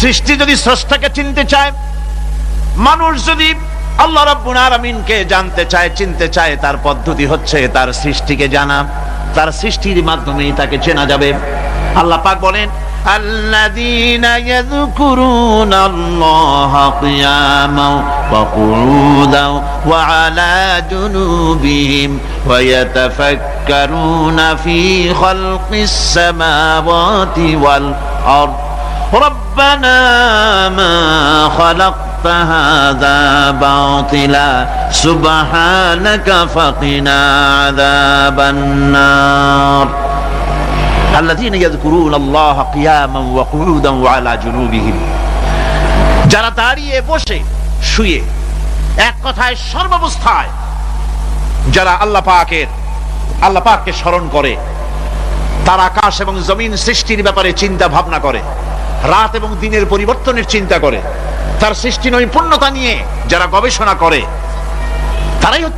সৃষ্টি যদি স্রষ্টাকে চিনতে চায় মানুষ যদি আল্লাহ রাব্বুল আলামিনকে জানতে চায় চিনতে চায় তার পদ্ধতি হচ্ছে তার সৃষ্টিকে জানা তার সৃষ্টির মাধ্যমেই তাকে চেনা যাবে আল্লাহ পাক বলেন الذين يذكرون الله قياما وقعودا وعلى جنوبهم ويتفكرون في خلق السماوات والأرض ربنا ما خلقت هذا باطلا سبحانك فقنا عذاب النار الذين يذكرون الله قياما وقعودا وعلى جنوبهم যারা দাঁড়িয়ে বসে শুয়ে এক কথায় সর্বাবস্থায় যারা আল্লাহ পাকের আল্লাহ পাককে স্মরণ করে তার আকাশ এবং জমিন সৃষ্টির ব্যাপারে চিন্তা ভাবনা করে রাত এবং দিনের পরিবর্তনের চিন্তা করে। তার সৃষ্টি নৈপুণ্যতা নিয়ে যারা গবেষণা করে, তারাই হচ্ছে